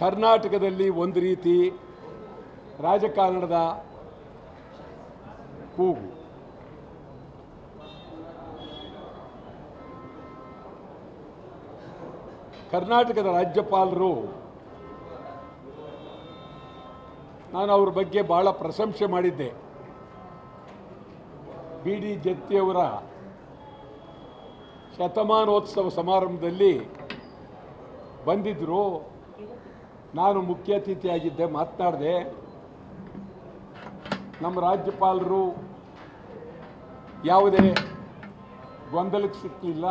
ಕರ್ನಾಟಕದಲ್ಲಿ ಒಂದು ರೀತಿ ರಾಜಕಾರಣದ ಕೂಗು. ಕರ್ನಾಟಕದ ರಾಜ್ಯಪಾಲರು, ನಾನು ಅವ್ರ ಬಗ್ಗೆ ಭಾಳ ಪ್ರಶಂಸೆ ಮಾಡಿದ್ದೆ. ಬಿ ಡಿ ಜತ್ತಿಯವರ ಶತಮಾನೋತ್ಸವ ಸಮಾರಂಭದಲ್ಲಿ ಬಂದಿದ್ದರು ನಾನು ಮುಖ್ಯ ಅತಿಥಿಯಾಗಿದ್ದೆ, ಮಾತನಾಡಿದೆ. ನಮ್ಮ ರಾಜ್ಯಪಾಲರು ಯಾವುದೇ ಗೊಂದಲಕ್ಕೆ ಸಿಕ್ಕಲಿಲ್ಲ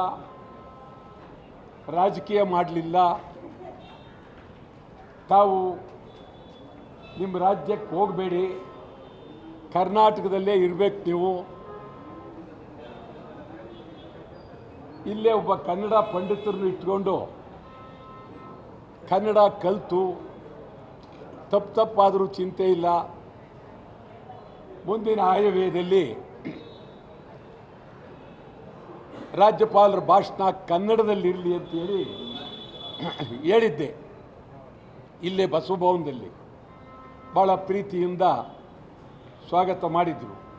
ರಾಜಕೀಯ ಮಾಡಲಿಲ್ಲ. ತಾವು ನಿಮ್ಮ ರಾಜ್ಯಕ್ಕೆ ಹೋಗಬೇಡಿ, ಕರ್ನಾಟಕದಲ್ಲೇ ಇರಬೇಕು ನೀವು. ಇಲ್ಲೇ ಒಬ್ಬ ಕನ್ನಡ ಪಂಡಿತರನ್ನು ಇಟ್ಕೊಂಡು ಕನ್ನಡ ಕಲಿತು, ತಪ್ಪು ತಪ್ಪಾದರೂ ಚಿಂತೆ ಇಲ್ಲ. ಮುಂದಿನ ಆಯವ್ಯಯದಲ್ಲಿ ರಾಜ್ಯಪಾಲರ ಭಾಷಣ ಕನ್ನಡದಲ್ಲಿರಲಿ ಅಂತೇಳಿ ಹೇಳಿದ್ದೆ. ಇಲ್ಲೇ ಬಸವಭವನದಲ್ಲಿ. ಭಾಳ ಪ್ರೀತಿಯಿಂದ ಸ್ವಾಗತ ಮಾಡಿದ್ರು.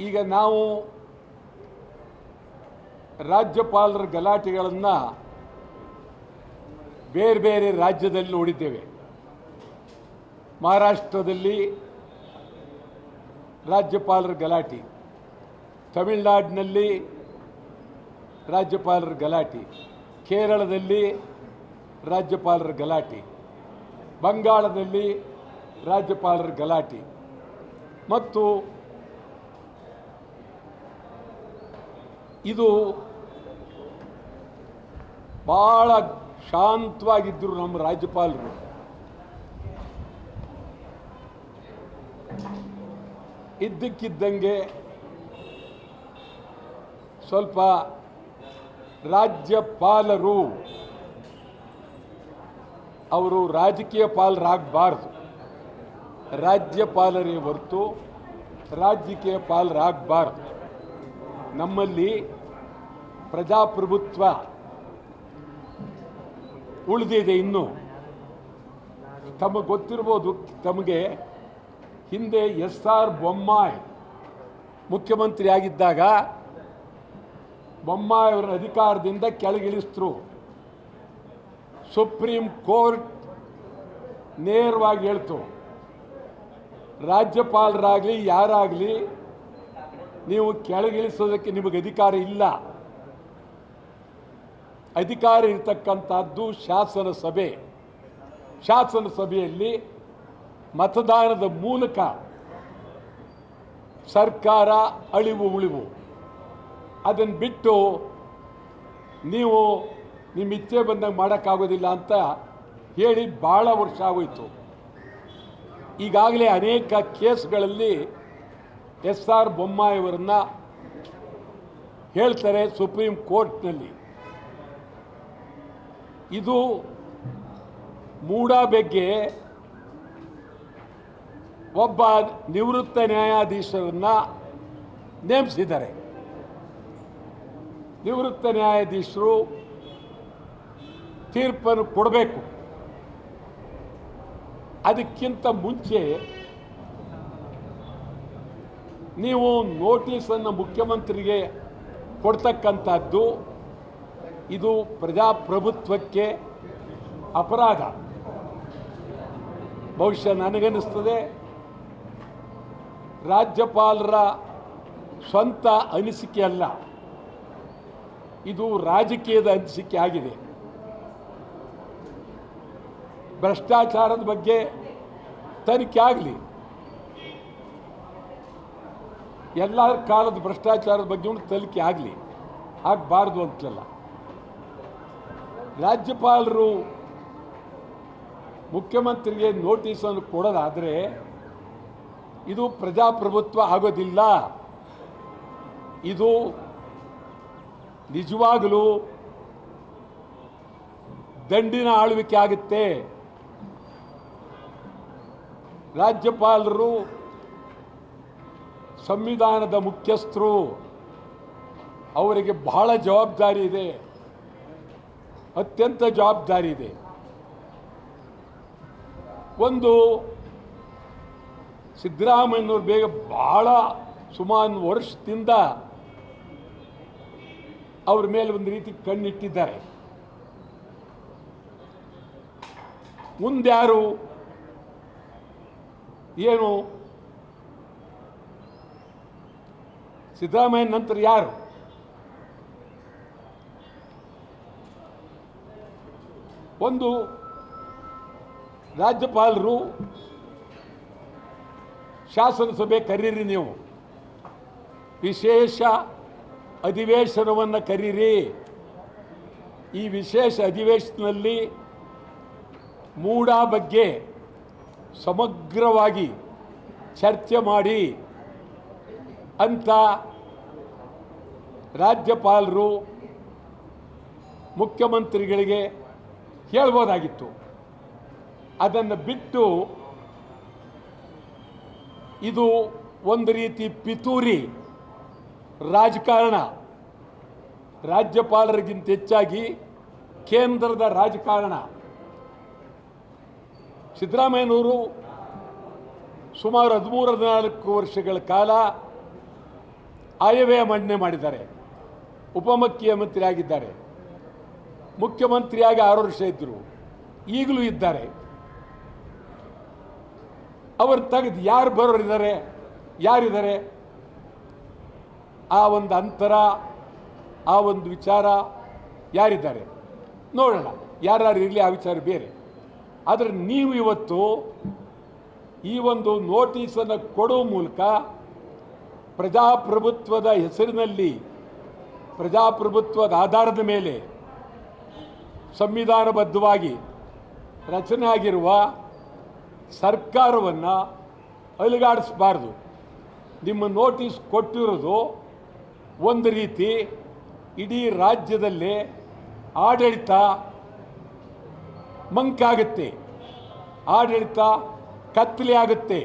ಈಗ ನಾವು ರಾಜ್ಯಪಾಲರ ಗಲಾಟೆಗಳನ್ನು ಬೇರೆ ಬೇರೆ ರಾಜ್ಯದಲ್ಲಿ ನೋಡಿದ್ದೇವೆ. ಮಹಾರಾಷ್ಟ್ರದಲ್ಲಿ ರಾಜ್ಯಪಾಲರ ಗಲಾಟೆ. ತಮಿಳುನಾಡಿನಲ್ಲಿ ರಾಜ್ಯಪಾಲರ ಗಲಾಟೆ. ಕೇರಳದಲ್ಲಿ ರಾಜ್ಯಪಾಲರ ಗಲಾಟೆ. ಬಂಗಾಳದಲ್ಲಿ ರಾಜ್ಯಪಾಲರ ಗಲಾಟೆ. ಮತ್ತು ಇದು ಭಾಳ ಶಾಂತವಾಗಿದ್ದರು ನಮ್ಮ ರಾಜ್ಯಪಾಲರು. ಇದ್ದಕ್ಕಿದ್ದಂಗೆ ಸ್ವಲ್ಪ ರಾಜ್ಯಪಾಲರು ಅವರು ರಾಜಕೀಯ ಪಾಲರಾಗಬಾರ್ದು. ರಾಜ್ಯಪಾಲರೇ ಹೊರತು ರಾಜಕೀಯ ಪಾಲರಾಗಬಾರ್ದು. ನಮ್ಮಲ್ಲಿ ಪ್ರಜಾಪ್ರಭುತ್ವ ಉಳಿದಿದೆ ಇನ್ನು. ತಮಗೆ ಗೊತ್ತಿರ್ಬೋದು, ತಮಗೆ ಹಿಂದೆ ಎಸ್ ಆರ್ ಬೊಮ್ಮಾಯಿ ಮುಖ್ಯಮಂತ್ರಿ ಆಗಿದ್ದಾಗ ಬೊಮ್ಮಾಯಿ ಅವರ ಅಧಿಕಾರದಿಂದ ಕೆಳಗಿಳಿಸಿದ್ರು ಸುಪ್ರೀಂ ಕೋರ್ಟ್ ನೇರವಾಗಿ ಹೇಳ್ತು, ರಾಜ್ಯಪಾಲರಾಗಲಿ, ಯಾರಾಗಲಿ, ನೀವು ಕೆಳಗಿಳಿಸೋದಕ್ಕೆ ನಿಮಗೆ ಅಧಿಕಾರ ಇಲ್ಲ. ಅಧಿಕಾರ ಇರತಕ್ಕಂಥದ್ದು ಶಾಸನ ಸಭೆ. ಶಾಸನ ಸಭೆಯಲ್ಲಿ ಮತದಾನದ ಮೂಲಕ ಸರ್ಕಾರ ಅಳಿವು ಉಳಿವು. ಅದನ್ನು ಬಿಟ್ಟು ನೀವು ನಿಮ್ಮ ಇಚ್ಛೆ ಬಂದಾಗ ಮಾಡೋಕ್ಕಾಗೋದಿಲ್ಲ ಅಂತ ಹೇಳಿ ಭಾಳ ವರ್ಷ ಆಗೋಯಿತು. ಈಗಾಗಲೇ ಅನೇಕ ಕೇಸ್ಗಳಲ್ಲಿ ಎಸ್ ಆರ್ ಬೊಮ್ಮಾಯಿಯವರನ್ನ ಹೇಳ್ತಾರೆ ಸುಪ್ರೀಂ ಕೋರ್ಟ್ನಲ್ಲಿ. ಇದು ಮೂಡಾಬೆಗ್ಗೆ ಒಬ್ಬ ನಿವೃತ್ತ ನ್ಯಾಯಾಧೀಶರನ್ನ ನೇಮಿಸಿದ್ದಾರೆ. ನಿವೃತ್ತ ನ್ಯಾಯಾಧೀಶರು ತೀರ್ಪನ್ನು ಕೊಡಬೇಕು. ಅದಕ್ಕಿಂತ ಮುಂಚೆ ನೀವು ನೋಟಿಸನ್ನು ಮುಖ್ಯಮಂತ್ರಿಗೆ ಕೊಡ್ತಕ್ಕಂಥದ್ದು ಇದು ಪ್ರಜಾಪ್ರಭುತ್ವಕ್ಕೆ ಅಪರಾಧ. ಬಹುಶಃ ನನಗನ್ನಿಸ್ತದೆ. ರಾಜ್ಯಪಾಲರ ಸ್ವಂತ ಅನಿಸಿಕೆ ಅಲ್ಲ. ಇದು ರಾಜಕೀಯದ ಅನಿಸಿಕೆ ಆಗಿದೆ. ಭ್ರಷ್ಟಾಚಾರದ ಬಗ್ಗೆ ತನಿಖೆ ಆಗಲಿ. ಎಲ್ಲ ಕಾಲದ ಭ್ರಷ್ಟಾಚಾರದ ಬಗ್ಗೆ ತನಿಖೆ ಆಗಲಿ. ಆಗಬಾರ್ದು ಅಂತಲ್ಲ. ರಾಜ್ಯಪಾಲರು ಮುಖ್ಯಮಂತ್ರಿಗೆ ನೋಟಿಸನ್ನು ಕೊಡೋದಾದರೆ ಇದು ಪ್ರಜಾಪ್ರಭುತ್ವ ಆಗೋದಿಲ್ಲ. ಇದು ನಿಜವಾಗಲೂ ದಂಡಿನ ಆಳ್ವಿಕೆ ಆಗುತ್ತೆ. ರಾಜ್ಯಪಾಲರು ಸಂವಿಧಾನದ ಮುಖ್ಯಸ್ಥರು ಅವರಿಗೆ ಬಹಳ ಜವಾಬ್ದಾರಿ ಇದೆ. ಅತ್ಯಂತ ಜವಾಬ್ದಾರಿ ಇದೆ. ಒಂದು, ಸಿದ್ದರಾಮಯ್ಯನವ್ರು ಬೇಗ ಬಹಳ ಸುಮಾರು ವರ್ಷದಿಂದ ಅವ್ರ ಮೇಲೆ ಒಂದು ರೀತಿ ಕಣ್ಣಿಟ್ಟಿದ್ದಾರೆ. ಮುಂದ್ಯಾರು ಏನು? ಸಿದ್ದರಾಮಯ್ಯ ನಂತರ ಯಾರು? ಒಂದು ರಾಜ್ಯಪಾಲರು ಶಾಸನಸಭೆ ಕರೀರಿ ನೀವು. ವಿಶೇಷ ಅಧಿವೇಶನವನ್ನು ಕರೀರಿ. ಈ ವಿಶೇಷ ಅಧಿವೇಶನದಲ್ಲಿ ಮೂಡ ಬಗ್ಗೆ ಸಮಗ್ರವಾಗಿ ಚರ್ಚೆ ಮಾಡಿ ಅಂತ ರಾಜ್ಯಪಾಲರು ಮುಖ್ಯಮಂತ್ರಿಗಳಿಗೆ ಹೇಳ್ಬೋದಾಗಿತ್ತು. ಅದನ್ನು ಬಿಟ್ಟು ಇದು ಒಂದು ರೀತಿ ಪಿತೂರಿ ರಾಜಕಾರಣ. ರಾಜ್ಯಪಾಲರಿಗಿಂತ ಹೆಚ್ಚಾಗಿ ಕೇಂದ್ರದ ರಾಜಕಾರಣ. ಸಿದ್ದರಾಮಯ್ಯನವರು ಸುಮಾರು ಹದಿಮೂರು, ಹದಿನಾಲ್ಕು ವರ್ಷಗಳ ಕಾಲ ಆಯವ್ಯಯ ಮಂಡನೆ ಮಾಡಿದ್ದಾರೆ. ಉಪಮುಖ್ಯಮಂತ್ರಿ ಆಗಿದ್ದಾರೆ ಮುಖ್ಯಮಂತ್ರಿಯಾಗಿ ಆರು ವರ್ಷ ಇದ್ದರು ಈಗಲೂ ಇದ್ದಾರೆ. ಅವರು ತೆಗೆದು ಯಾರು ಬರೋರಿದ್ದಾರೆ, ಯಾರಿದ್ದಾರೆ? ಆ ಒಂದು ಅಂತರ, ಆ ಒಂದು ವಿಚಾರ ಯಾರಿದ್ದಾರೆ? ನೋಡೋಣ. ಯಾರ್ಯಾರು ಇರಲಿ ಆ ವಿಚಾರ ಬೇರೆ. ಆದರೆ ನೀವು ಇವತ್ತು ಈ ಒಂದು ನೋಟಿಸನ್ನು ಕೊಡುವ ಮೂಲಕ ಪ್ರಜಾಪ್ರಭುತ್ವದ ಹೆಸರಿನಲ್ಲಿ, ಪ್ರಜಾಪ್ರಭುತ್ವದ ಆಧಾರದ ಮೇಲೆ ಸಂವಿಧಾನಬದ್ಧವಾಗಿ ರಚನೆ ಆಗಿರುವ ಸರ್ಕಾರವನ್ನು ಅಲುಗಾಡಿಸಬಾರ್ದು. ನಿಮ್ಮ ನೋಟಿಸ್ ಕೊಟ್ಟಿರೋದು ಒಂದು ರೀತಿ ಇಡೀ ರಾಜ್ಯದಲ್ಲಿ ಆಡಳಿತ ಮಂಕಾಗುತ್ತೆ. ಆಡಳಿತ ಕತ್ತಲೆ ಆಗುತ್ತೆ.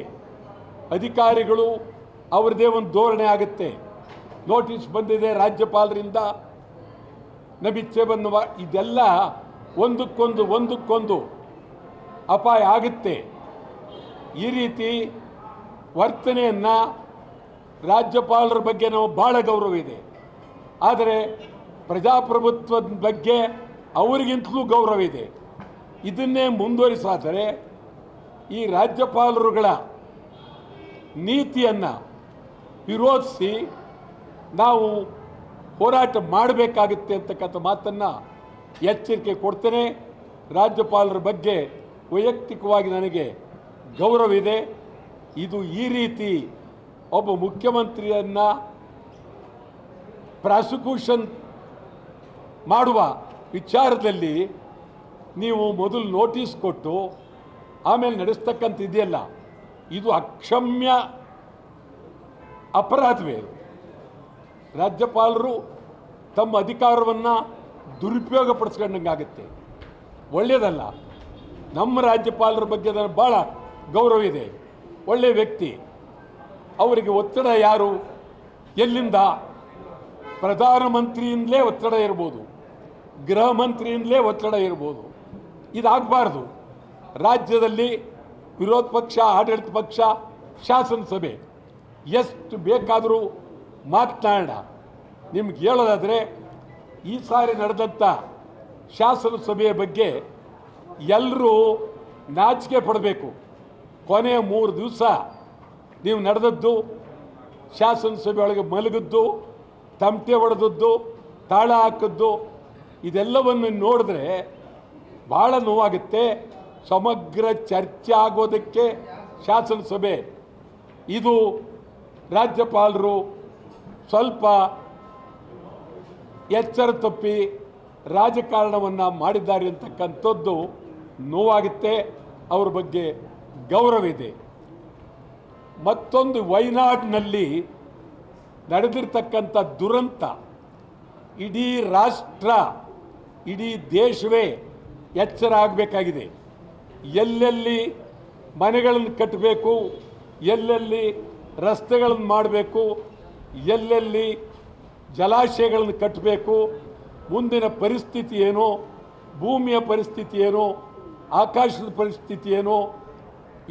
ಅಧಿಕಾರಿಗಳು ಅವ್ರದ್ದೇ ಒಂದು ಧೋರಣೆ ಆಗುತ್ತೆ. ನೋಟಿಸ್ ಬಂದಿದೆ ರಾಜ್ಯಪಾಲರಿಂದ. ನಬಿಚ್ಚೆ ಬನ್ನುವ ಇದೆಲ್ಲ ಒಂದಕ್ಕೊಂದು ಒಂದಕ್ಕೊಂದು ಅಪಾಯ ಆಗುತ್ತೆ. ಈ ರೀತಿ ವರ್ತನೆಯನ್ನು ರಾಜ್ಯಪಾಲರ ಬಗ್ಗೆ ನಾವು ಭಾಳ ಗೌರವ ಇದೆ. ಆದರೆ ಪ್ರಜಾಪ್ರಭುತ್ವದ ಬಗ್ಗೆ ಅವರಿಗಿಂತಲೂ ಗೌರವ ಇದೆ. ಇದನ್ನೇ ಮುಂದುವರಿಸಾದರೆ ಈ ರಾಜ್ಯಪಾಲರುಗಳ ನೀತಿಯನ್ನು ವಿರೋಧಿಸಿ ನಾವು ಹೋರಾಟ ಮಾಡಬೇಕಾಗುತ್ತೆ ಅಂತಕ್ಕಂಥ ಮಾತನ್ನು ಎಚ್ಚರಿಕೆ ಕೊಡ್ತೇನೆ. ರಾಜ್ಯಪಾಲರ ಬಗ್ಗೆ ವೈಯಕ್ತಿಕವಾಗಿ ನನಗೆ ಗೌರವಿದೆ ಇದು ಈ ರೀತಿ ಒಬ್ಬ ಮುಖ್ಯಮಂತ್ರಿಯನ್ನು ಪ್ರಾಸಿಕ್ಯೂಷನ್ ಮಾಡುವ ವಿಚಾರದಲ್ಲಿ ನೀವು ಮೊದಲು ನೋಟಿಸ್ ಕೊಟ್ಟು ಆಮೇಲೆ ನಡೆಸ್ತಕ್ಕಂಥ ಇದೆಯಲ್ಲ. ಇದು ಅಕ್ಷಮ್ಯ ಅಪರಾಧವೇ ಇದು. ರಾಜ್ಯಪಾಲರು ತಮ್ಮ ಅಧಿಕಾರವನ್ನು ದುರುಪಯೋಗ ಪಡಿಸ್ಕೊಂಡಂಗಾಗುತ್ತೆ ಒಳ್ಳೆಯದಲ್ಲ, ನಮ್ಮ ರಾಜ್ಯಪಾಲರ ಬಗ್ಗೆ ನನಗೆ ಭಾಳ ಗೌರವ ಇದೆ. ಒಳ್ಳೆಯ ವ್ಯಕ್ತಿ. ಅವರಿಗೆ ಒತ್ತಡ ಯಾರು? ಎಲ್ಲಿಂದ? ಪ್ರಧಾನಮಂತ್ರಿಯಿಂದಲೇ ಒತ್ತಡ ಇರ್ಬೋದು. ಗೃಹ ಮಂತ್ರಿಯಿಂದಲೇ ಒತ್ತಡ ಇರ್ಬೋದು. ಇದಾಗಬಾರ್ದು. ರಾಜ್ಯದಲ್ಲಿ ವಿರೋಧ ಪಕ್ಷ, ಆಡಳಿತ ಪಕ್ಷ, ಶಾಸನಸಭೆ. ಎಷ್ಟು ಬೇಕಾದರೂ ಮಾತನಾಡೋಣ. ನಿಮ್ಗೆ ಹೇಳೋದಾದರೆ, ಈ ಸಾರಿ ನಡೆದಂಥ ಶಾಸನಸಭೆಯ ಬಗ್ಗೆ ಎಲ್ಲರೂ ನಾಚಿಕೆ ಪಡಬೇಕು. ಕೊನೆಯ ಮೂರು ದಿವಸ ನೀವು ನಡೆದದ್ದು ಶಾಸನಸಭೆಯೊಳಗೆ ಮಲಗಿದ್ದು, ತಮಟೆ ಹೊಡೆದದ್ದು ತಾಳ ಹಾಕಿದ್ದು, ಇದೆಲ್ಲವನ್ನು ನೋಡಿದ್ರೆ ಭಾಳ ನೋವಾಗುತ್ತೆ. ಸಮಗ್ರ ಚರ್ಚೆ ಆಗೋದಕ್ಕೆ ಶಾಸನಸಭೆ, ಇದು ರಾಜ್ಯಪಾಲರು ಸ್ವಲ್ಪ ಎಚ್ಚರ ತಪ್ಪಿ ರಾಜಕಾರಣವನ್ನು ಮಾಡಿದ್ದಾರೆ ಅಂತಕ್ಕಂಥದ್ದು ನೋವಾಗುತ್ತೆ, ಅವ್ರ ಬಗ್ಗೆ ಗೌರವ ಇದೆ. ಮತ್ತೊಂದು ವೈನಾಡ್ನಲ್ಲಿ ನಡೆದಿರ್ತಕ್ಕಂಥ ದುರಂತ, ಇಡೀ ರಾಷ್ಟ್ರ, ಇಡೀ ದೇಶವೇ ಎಚ್ಚರ ಆಗಬೇಕಾಗಿದೆ. ಎಲ್ಲೆಲ್ಲಿ ಮನೆಗಳನ್ನು ಕಟ್ಟಬೇಕು, ಎಲ್ಲೆಲ್ಲಿ ರಸ್ತೆಗಳನ್ನು ಮಾಡಬೇಕು ಎಲ್ಲೆಲ್ಲಿ ಜಲಾಶಯಗಳನ್ನು ಕಟ್ಟಬೇಕು, ಮುಂದಿನ ಪರಿಸ್ಥಿತಿ ಏನು, ಭೂಮಿಯ ಪರಿಸ್ಥಿತಿ ಏನು, ಆಕಾಶದ ಪರಿಸ್ಥಿತಿ ಏನು,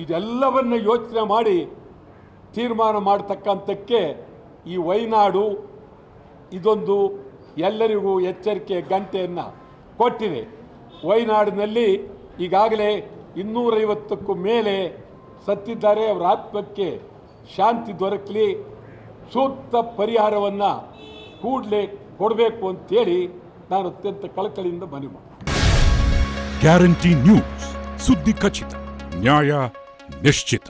ಇದೆಲ್ಲವನ್ನು ಯೋಚನೆ ಮಾಡಿ ತೀರ್ಮಾನ ಮಾಡ್ತಕ್ಕಂಥಕ್ಕೆ ಈ ವೈನಾಡು ಇದೊಂದು ಎಲ್ಲರಿಗೂ ಎಚ್ಚರಿಕೆ ಗಂಟೆಯನ್ನು ಕೊಟ್ಟಿದೆ. ವೈನಾಡಿನಲ್ಲಿ ಈಗಾಗಲೇ ಇನ್ನೂರೈವತ್ತಕ್ಕೂ ಮೇಲೆ ಸತ್ತಿದ್ದಾರೆ, ಅವರ ಆತ್ಮಕ್ಕೆ ಶಾಂತಿ ದೊರಕಲಿ. ಸೂಕ್ತ ಪರಿಹಾರವನ್ನು ಕೂಡಲೇ ಕೊಡಬೇಕು ಅಂತೇಳಿ ನಾನು ಅತ್ಯಂತ ಕಳಕಳಿಯಿಂದ ಮನವಿ ಮಾಡ್ತೀನಿ. ಗ್ಯಾರಂಟಿ ನ್ಯೂಸ್, ಸುದ್ದಿ ಖಚಿತ, ನ್ಯಾಯ ನಿಶ್ಚಿತ.